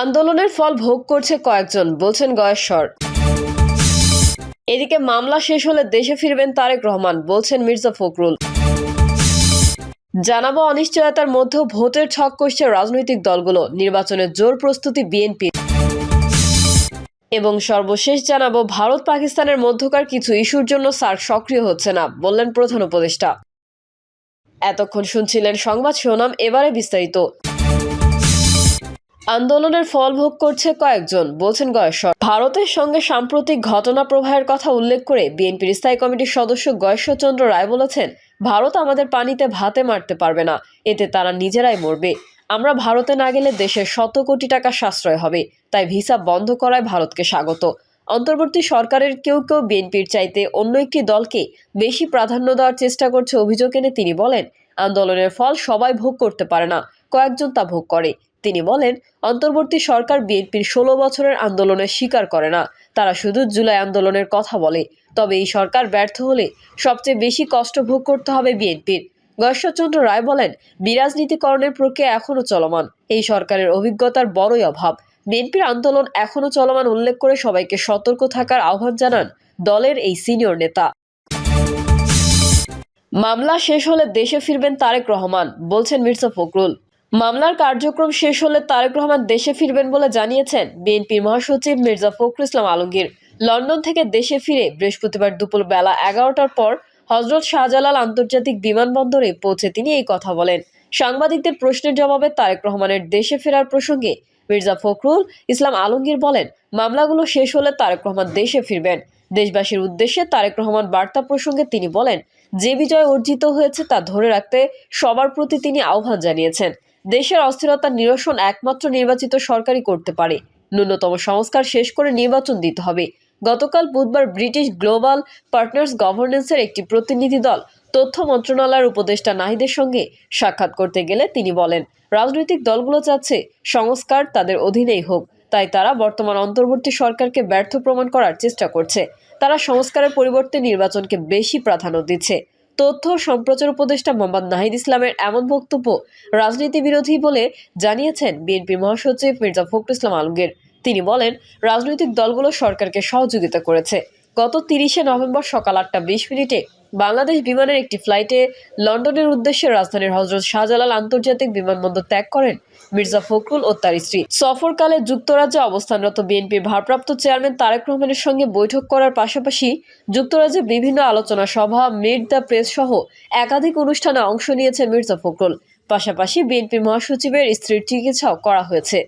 আন্দোলনের ফল ভোগ করছে কয়েকজন, বলছেন গয়েশ্বর এদিকে মামলা শেষ হলে দেশে ফিরবেন তারেক রহমান, বলছেন মির্জা ফখরুল। জানাব অনিশ্চয়তার মধ্যেও ভোটের ছক কষছে রাজনৈতিক দলগুলো নির্বাচনের জোর প্রস্তুতি বিএনপি। এবং সর্বশেষ জানাব ভারত পাকিস্তানের মধ্যকার কিছু ইস্যুর জন্য সার্ক সক্রিয় হচ্ছে না, বললেন প্রধান উপদেষ্টা। এতক্ষণ শুনছিলেন সংবাদ শিরোনাম, এবারে বিস্তারিত। আন্দোলনের ফল ভোগ করছে কয়েকজন, বলছেন গয়েশ্বর। ভারতের সঙ্গে সাম্প্রতিক ঘটনা প্রবাহের কথা উল্লেখ করে বিএনপির স্থায়ী কমিটির সদস্য গয়েশ্বরচন্দ্র রায় বলেছেন, ভারত আমাদের পানিতে ভাতে মারতে পারবে না, এতে তারা নিজেরাই মরবে। আমরা ভারতে না গেলে দেশের শত কোটি টাকা সাশ্রয় হবে, তাই ভিসা বন্ধ করায় ভারতকে স্বাগত। অন্তর্বর্তী সরকারের কেউ কেউ বিএনপির চাইতে অন্য একটি দলকে বেশি প্রাধান্য দেওয়ার চেষ্টা করছে অভিযোগ এনে তিনি বলেন, আন্দোলনের ফল সবাই ভোগ করতে পারে না, কয়েকজন তা ভোগ করে। তিনি বলেন, অন্তর্বর্তী সরকার বিএনপির ষোলো বছরের আন্দোলনের স্বীকার করে না। তারা শুধু জুলাই আন্দোলনের কথা বলে। তবে এই সরকার ব্যর্থ হলে সবচেয়ে বেশি কষ্ট ভোগ করতে হবে বিএনপির। গশ্বরচন্দ্র রায় বলেন, বিরাজনীতিকরণের প্রক্রিয়া এখনও চলমান। এই সরকারের অভিজ্ঞতার বড়ই অভাব। বিএনপির আন্দোলন এখনও চলমান উল্লেখ করে সবাইকে সতর্ক থাকার আহ্বান জানান দলের এই সিনিয়র নেতা। মামলা শেষ হলে দেশে ফিরবেন তারেক রহমান, বলছেন মির্জা ফখরুল। মামলার কার্যক্রম শেষ হলে তারেক রহমান দেশে ফিরবেন বলে জানিয়েছেন বিএনপির মহাসচিব মির্জা ফখরুল ইসলাম আলমগীর। লন্ডন থেকে দেশে ফিরে বৃহস্পতিবার দুপুর বেলা এগারোটার পর হজরত শাহজালাল আন্তর্জাতিক বিমানবন্দরে পৌঁছে তিনি এই কথা বলেন। সাংবাদিকদের প্রশ্নের জবাবে তারেক রহমানের দেশে ফেরার প্রসঙ্গে মির্জা ফখরুল ইসলাম আলমগীর বলেন, মামলাগুলো শেষ হলে তারেক রহমান দেশে ফিরবেন। দেশবাসীর উদ্দেশ্যে তারেক রহমান বার্তা প্রসঙ্গে তিনি বলেন, যে বিজয় অর্জিত হয়েছে তা ধরে রাখতে সবার প্রতি তিনি আহ্বান জানিয়েছেন। দেশের অস্থিরতা নিরসন একমাত্র নির্বাচিত সরকারই করতে পারে। ন্যূনতম সংস্কার শেষ করে নির্বাচন দিতে হবে। গতকাল বুধবার ব্রিটিশ গ্লোবাল পার্টনার্স গভর্নেন্সের একটি প্রতিনিধি দল তথ্য মন্ত্রণালয়ের উপদেষ্টা নাহিদের সঙ্গে সাক্ষাৎ করতে গেলে তিনি বলেন, রাজনৈতিক দলগুলো চাচ্ছে সংস্কার, তাদের অধীনেই হোক। তাই তারা বর্তমান অন্তর্বর্তী সরকারকে ব্যর্থ প্রমাণ করার চেষ্টা করছে। তারা সংস্কারের পরিবর্তে নির্বাচনকে বেশি প্রাধান্য দিচ্ছে। তথ্য সম্প্রচার উপদেষ্টা মোহাম্মদ নাহিদ ইসলামের এমন বক্তব্য রাজনীতি বিরোধী বলে জানিয়েছেন বিএনপি মহাসচিব মির্জা ফখরুল ইসলাম আলমগীর। তিনি বলেন, রাজনৈতিক দলগুলো সরকারকে সহযোগিতা করেছে। গত তিরিশে নভেম্বর সকাল আটটা বিশ মিনিটে বাংলাদেশ বিমানের একটি ফ্লাইটে লন্ডনের উদ্দেশ্যে রাজধানীর হজরত শাহজালাল আন্তর্জাতিক বিমানবন্দর ত্যাগ করেন মির্জা ফখরুল ও তার স্ত্রী। সফরকালে যুক্তরাজ্যে অবস্থানরত বিএনপির ভারপ্রাপ্ত চেয়ারম্যান তারেক রহমানের সঙ্গে বৈঠক করার পাশাপাশি যুক্তরাজ্যে বিভিন্ন আলোচনা সভা, মিট দ্য প্রেস সহ একাধিক অনুষ্ঠানে অংশ নিয়েছে মির্জা ফখরুল। পাশাপাশি বিএনপি মহাসচিবের স্ত্রীর চিকিৎসাও করা হয়েছে।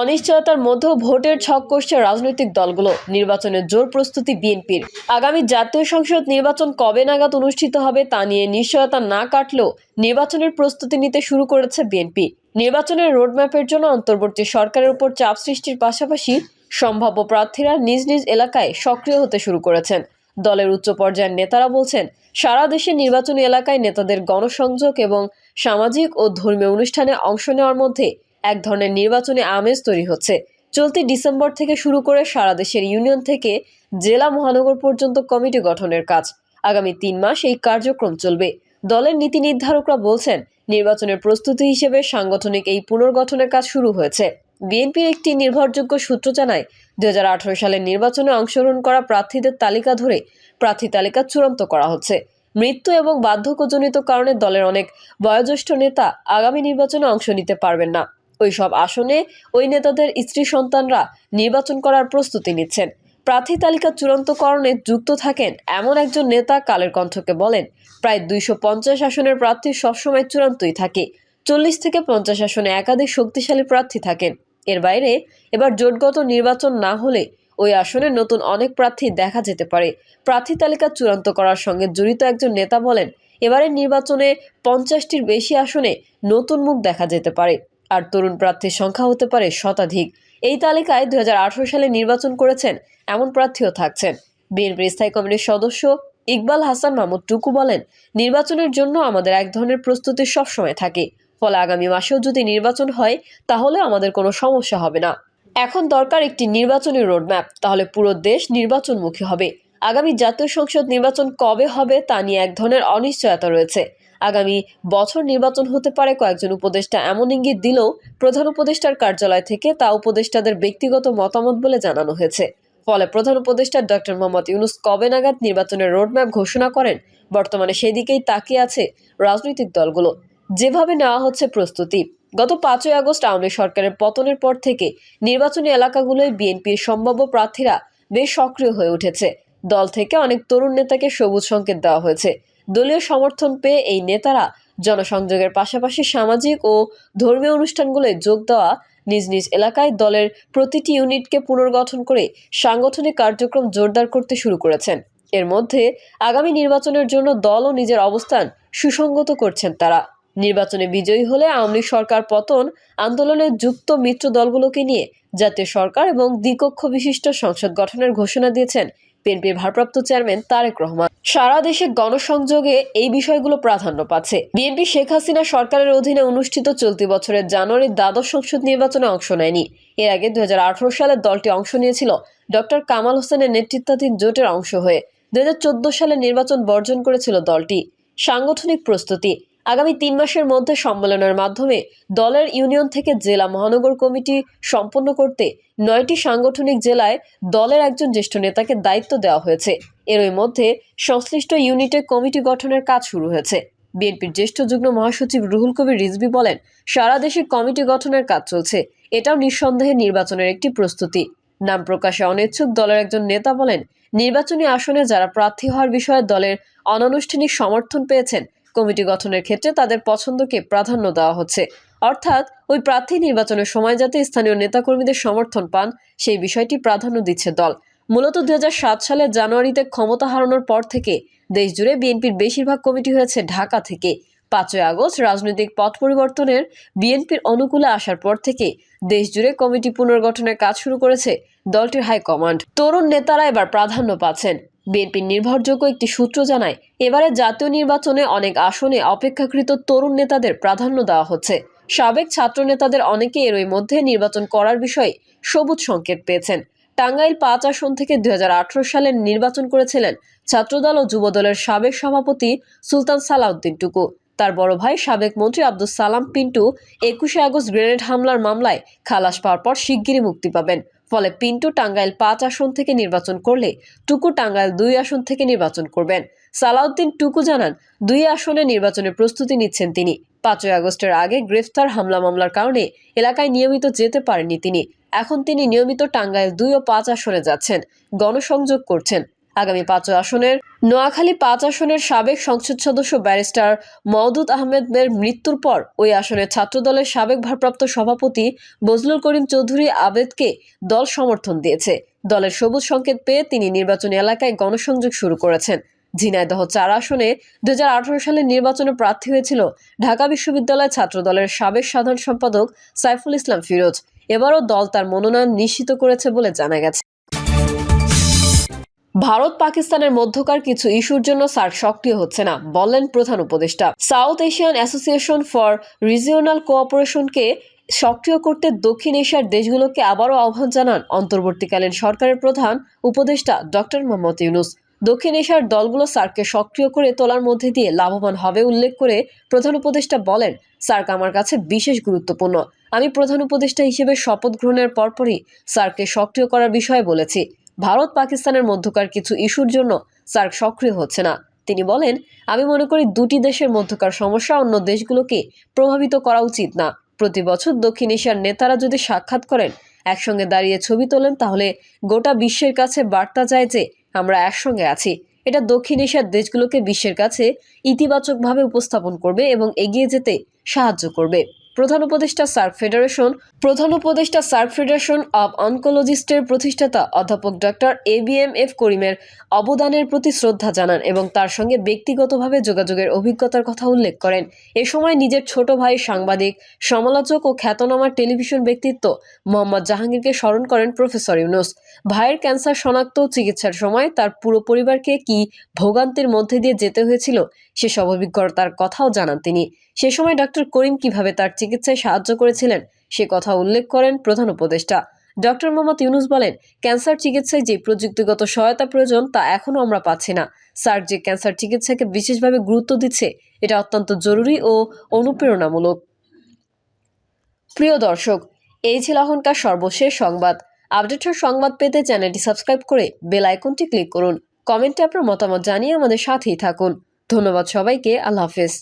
অনিশ্চয়তার মধ্যেও ভোটের ছক কষছে রাজনৈতিক দলগুলো। নির্বাচনের জোর প্রস্তুতি বিএনপির। আগামী জাতীয় সংসদ নির্বাচন কবে নাগাদ অনুষ্ঠিত হবে তা নিয়ে নিশ্চয়তা না কাটলেও নির্বাচনের প্রস্তুতি নিতে শুরু করেছে বিএনপি। নির্বাচনের রোডম্যাপের জন্য অন্তর্বর্তী সরকারের উপর চাপ সৃষ্টির পাশাপাশি সম্ভাব্য প্রার্থীরা নিজ নিজ এলাকায় সক্রিয় হতে শুরু করেছেন। দলের উচ্চ পর্যায়ের নেতারা বলছেন, সারা দেশে নির্বাচনী এলাকায় নেতাদের গণসংযোগ এবং সামাজিক ও ধর্মীয় অনুষ্ঠানে অংশ নেওয়ার মধ্যে এক ধরনের নির্বাচনী আমেজ তৈরি হচ্ছে। চলতি ডিসেম্বর থেকে শুরু করে সারা দেশের ইউনিয়ন থেকে জেলা মহানগর পর্যন্ত কমিটি গঠনের কাজ। আগামী তিন মাস এই কার্যক্রম চলবে। দলের নীতি নির্ধারকরা বলছেন, নির্বাচনের প্রস্তুতি হিসেবে সাংগঠনিক এই পুনর্গঠনের কাজ শুরু হয়েছে। বিএনপির একটি নির্ভরযোগ্য সূত্র জানায়, দুই হাজার আঠারো সালের নির্বাচনে অংশগ্রহণ করা প্রার্থীদের তালিকা ধরে প্রার্থী তালিকা চূড়ান্ত করা হচ্ছে। মৃত্যু এবং বার্ধক্যজনিত কারণে দলের অনেক বয়োজ্যেষ্ঠ নেতা আগামী নির্বাচনে অংশ নিতে পারবেন না। ওই সব আসনে ওই নেতাদের স্ত্রী সন্তানরা নির্বাচন করার প্রস্তুতি নিচ্ছেন। প্রার্থী তালিকা চূড়ান্তকরণে যুক্ত থাকেন এমন একজন নেতা কালের কণ্ঠকে বলেন, প্রায় দুইশো পঞ্চাশ আসনের প্রার্থী সবসময় চূড়ান্তই থাকে। চল্লিশ থেকে পঞ্চাশ আসনে একাধিক শক্তিশালী প্রার্থী থাকেন। এর বাইরে এবার জোটগত নির্বাচন না হলে ওই আসনে নতুন অনেক প্রার্থী দেখা যেতে পারে। প্রার্থী তালিকা চূড়ান্ত করার সঙ্গে জড়িত একজন নেতা বলেন, এবারের নির্বাচনে পঞ্চাশটির বেশি আসনে নতুন মুখ দেখা যেতে পারে। আর তরুণ প্রার্থীর সংখ্যা হতে পারে শতাধিক। এই তালিকায় দু হাজার আঠারো সালে নির্বাচন করেছেন এমন প্রার্থীও থাকছেন। বিএনপির স্থায়ী কমিটির সদস্য ইকবাল হাসান মাহমুদ টুকু বলেন, নির্বাচনের জন্য আমাদের এক ধরনের প্রস্তুতি সবসময় থাকে। ফলে আগামী মাসেও যদি নির্বাচন হয়, তাহলে আমাদের কোনো সমস্যা হবে না। এখন দরকার একটি নির্বাচনী রোডম্যাপ, তাহলে পুরো দেশ নির্বাচনমুখী হবে। আগামী জাতীয় সংসদ নির্বাচন কবে হবে তা নিয়ে এক ধরনের অনিশ্চয়তা রয়েছে। আগামী বছর নির্বাচন হতে পারে। কয়েকজন উপদেষ্টা এমন ইঙ্গিত দিলেও প্রধান উপদেষ্টার কার্যালয় থেকে তা উপদেষ্টাদের ব্যক্তিগত মতামত বলে জানানো হয়েছে। ফলে প্রধান উপদেষ্টা ডক্টর মোহাম্মদ ইউনুস কবে নাগাদ নির্বাচনের রোডম্যাপ ঘোষণা করেন? বর্তমানে সেদিকেই তাকিয়ে আছে রাজনৈতিক দলগুলো। যেভাবে নেওয়া হচ্ছে প্রস্তুতি। গত পাঁচই আগস্ট আওয়ামী সরকারের পতনের পর থেকে নির্বাচনী এলাকাগুলোয় বিএনপির সম্ভাব্য প্রার্থীরা বেশ সক্রিয় হয়ে উঠেছে। দল থেকে অনেক তরুণ নেতাকে সবুজ সংকেত দেওয়া হয়েছে। দলীয় সমর্থন পেয়ে এই নেতারা জনসংযোগের পাশাপাশি সামাজিক ও ধর্মীয় অনুষ্ঠানগুলোয় যোগ দেওয়া নিজ নিজ এলাকায় দলের প্রতিটি ইউনিটকে পুনর্গঠন করে সাংগঠনিক কার্যক্রম জোরদার করতে শুরু করেছেন। এর মধ্যে আগামী নির্বাচনের জন্য দল ও নিজের অবস্থান সুসংগত করছেন তারা। নির্বাচনে বিজয়ী হলে আওয়ামী সরকার পতন আন্দোলনে যুক্ত মিত্র দলগুলোকে নিয়ে জাতীয় সরকার এবং দ্বিকক্ষ বিশিষ্ট সংসদ গঠনের ঘোষণা দিয়েছেন বিএনপির ভারপ্রাপ্ত চেয়ারম্যান তারেক রহমান। সারা দেশে গণসংযোগে এই বিষয়গুলো প্রাধান্য পাচ্ছে। বিএনপি শেখ হাসিনা সরকারের অধীনে অনুষ্ঠিত চলতি বছরের জানুয়ারির দ্বাদশ সংসদ নির্বাচনে অংশ নেয়নি। এর আগে দুই হাজার আঠারো সালে দলটি অংশ নিয়েছিল ডক্টর কামাল হোসেনের নেতৃত্বাধীন জোটের অংশ হয়ে। দুই হাজার চোদ্দ সালে নির্বাচন বর্জন করেছিল দলটি। সাংগঠনিক প্রস্তুতি আগামী তিন মাসের মধ্যে সম্মেলনের মাধ্যমে দলের ইউনিয়ন থেকে জেলা মহানগর কমিটি সম্পন্ন করতে নয়টি সাংগঠনিক জেলায় দলের একজন জ্যেষ্ঠ নেতাকে দায়িত্ব দেওয়া হয়েছে। এরই মধ্যে সংশ্লিষ্ট ইউনিটে কমিটি গঠনের কাজ শুরু হয়েছে। বিএনপির জ্যেষ্ঠ যুগ্ম মহাসচিব রুহুল কবির রিজভি বলেন, সারা দেশে কমিটি গঠনের কাজ চলছে। এটাও নিঃসন্দেহে নির্বাচনের একটি প্রস্তুতি। নাম প্রকাশে অনিচ্ছুক দলের একজন নেতা বলেন, নির্বাচনী আসনে যারা প্রার্থী হওয়ার বিষয়ে দলের অনানুষ্ঠানিক সমর্থন পেয়েছেন কমিটি গঠনের ক্ষেত্রে তাদের পছন্দকে প্রাধান্য দেওয়া হচ্ছে। অর্থাৎ, ওই প্রার্থী নির্বাচনের সময় যাতে স্থানীয় নেতাকর্মীদের সমর্থন পান, সেই বিষয়টি প্রাধান্য দিচ্ছে দল। মূলত দুই সালের জানুয়ারিতে ক্ষমতা হারানোর পর থেকে দেশজুড়ে বিএনপির বেশিরভাগ কমিটি হয়েছে ঢাকা থেকে। পাঁচই আগস্ট রাজনৈতিক পথ পরিবর্তনের বিএনপির অনুকূলে আসার পর থেকে দেশজুড়ে কমিটি পুনর্গঠনের কাজ শুরু করেছে দলটির হাইকমান্ড। তরুণ নেতারা এবার প্রাধান্য পাচ্ছেন। বিএনপির নির্ভরযোগ্য একটি সূত্র জানায় এবারে জাতীয় নির্বাচনে অনেক আসনে অপেক্ষাকৃত তরুণ নেতাদের প্রাধান্য দেওয়া হচ্ছে। সাবেক ছাত্র নেতাদের অনেকে এরই মধ্যে নির্বাচন করার বিষয়ে সবুজ সংকেত পেয়েছেন। টাঙ্গাইল পাঁচ আসন থেকে দুই হাজার আঠারো সালে নির্বাচন করেছিলেন ছাত্রদল ও যুবদলের সাবেক সভাপতি সুলতান সালাউদ্দিন টুকু। তার বড় ভাই সাবেক মন্ত্রী আব্দুল সালাম পিন্টু একুশে আগস্ট গ্রেনেড হামলার মামলায় খালাস পাওয়ার পর শিগগিরই মুক্তি পাবেন। ফলে পিন্টু টাঙ্গাইল পাঁচ আসন থেকে নির্বাচন করলে টুকু টাঙ্গাইল দুই আসন থেকে নির্বাচন করবেন। সালাউদ্দিন টুকু জানান, দুই আসনে নির্বাচনের প্রস্তুতি নিচ্ছেন তিনি। পাঁচই আগস্টের আগে গ্রেফতার হামলা মামলার কারণে এলাকায় নিয়মিত যেতে পারেননি তিনি। এখন তিনি নিয়মিত টাঙ্গাইল দুই ও পাঁচ আসনে যাচ্ছেন, গণসংযোগ করছেন। আগামী পাঁচ আসনের, নোয়াখালী পাঁচ আসনের সাবেক সংসদ সদস্য ব্যারিস্টার মওদুদ আহমেদের মৃত্যুর পর ওই আসনের ছাত্রদলের সাবেক ভারপ্রাপ্ত সভাপতি বজলুল করিম চৌধুরী আবেদকে দল সমর্থন দিয়েছে। দলের সবুজ সংকেত পেয়ে তিনি নির্বাচনী এলাকায় গণসংযোগ শুরু করেছেন। ঝিনাইদহ চার আসনে দুই হাজার আঠারো সালে নির্বাচনে প্রার্থী হয়েছিল ঢাকা বিশ্ববিদ্যালয় ছাত্রদলের সাবেক সাধারণ সম্পাদক সাইফুল ইসলাম ফিরোজ। এবারও দল তার মনোনয়ন নিশ্চিত করেছে বলে জানা গেছে। ভারত পাকিস্তানের মধ্যকার কিছু ইস্যুর জন্য সার্ক সক্রিয় হচ্ছে না, বললেন প্রধান উপদেষ্টা। South Asian association for regional কোঅপারেশনকে সক্রিয় করতে দক্ষিণ এশিয়ার দেশগুলোকে আবারও আহ্বান জানান অন্তর্বর্তীকালীন সরকারের প্রধান উপদেষ্টা ডক্টর মোহাম্মদ ইউনুস। দক্ষিণ এশিয়ার দলগুলো সার্ককে সক্রিয় করে তোলার মধ্যে দিয়ে লাভবান হবে উল্লেখ করে প্রধান উপদেষ্টা বলেন সার্ক আমার কাছে বিশেষ গুরুত্বপূর্ণ। আমি প্রধান উপদেষ্টা হিসেবে শপথ গ্রহণের পরপরই সার্ককে সক্রিয় করার বিষয়ে বলেছি। ভারত পাকিস্তানের মধ্যকার কিছু ইস্যুর জন্য সার্ক সক্রিয় হচ্ছে না। তিনি বলেন, আমি মনে করি দুটি দেশের মধ্যকার সমস্যা অন্য দেশগুলোকে প্রভাবিত করা উচিত না। প্রতি বছর দক্ষিণ এশিয়ার নেতারা যদি সাক্ষাৎ করেন, একসঙ্গে দাঁড়িয়ে ছবি তোলেন, তাহলে গোটা বিশ্বের কাছে বার্তা যায় যে আমরা একসঙ্গে আছি। এটা দক্ষিণ এশিয়ার দেশগুলোকে বিশ্বের কাছে ইতিবাচকভাবে উপস্থাপন করবে এবং এগিয়ে যেতে সাহায্য করবে। প্রধান উপদেষ্টা সার্ক ফেডারেশন, প্রধান উপদেষ্টা সার্ক ফেডারেশন অব অনকোলজিস্টের প্রতিষ্ঠাতা অধ্যাপক doctor A B M F করিমের অবদানের প্রতি শ্রদ্ধা জানান এবং তার সঙ্গে ব্যক্তিগতভাবে যোগাযোগের অভিজ্ঞতার কথা উল্লেখ করেন। এ সময় নিজের ছোট ভাই সাংবাদিক, সমালোচক ও খ্যাতনামা টেলিভিশন ব্যক্তিত্ব মোহাম্মদ জাহাঙ্গীরকে স্মরণ করেন প্রফেসর ইউনুস। ভাইয়ের ক্যান্সার শনাক্ত চিকিৎসার সময় তার পুরো পরিবারকে কি ভোগান্তির মধ্যে দিয়ে যেতে হয়েছিল, সেসব অভিজ্ঞতার কথাও জানান তিনি। সে সময় ডক্টর করিম কীভাবে তার চিকিৎসায় সাহায্য করেছিলেন। সে কথা উল্লেখ করেন প্রধান উপদেষ্টা। ডক্টর মোহাম্মদ ইউনুস বলেন, ক্যান্সার চিকিৎসায় যে প্রযুক্তিগত সহায়তা প্রয়োজন, তা এখনও আমরা পাচ্ছি না। স্যার যে ক্যান্সার চিকিৎসাকে বিশেষভাবে গুরুত্ব দিচ্ছে, এটা অত্যন্ত জরুরি ও অনুপ্রেরণামূলক। প্রিয় দর্শক, এই ছিল এখনকার সর্বশেষ সংবাদ। আপডেটের সংবাদ পেতে চ্যানেলটি সাবস্ক্রাইব করে বেল আইকনটি ক্লিক করুন। কমেন্টে আপনার মতামত জানিয়ে আমাদের সাথেই থাকুন। ধন্যবাদ সবাইকে, আল্লাহ হাফেজ।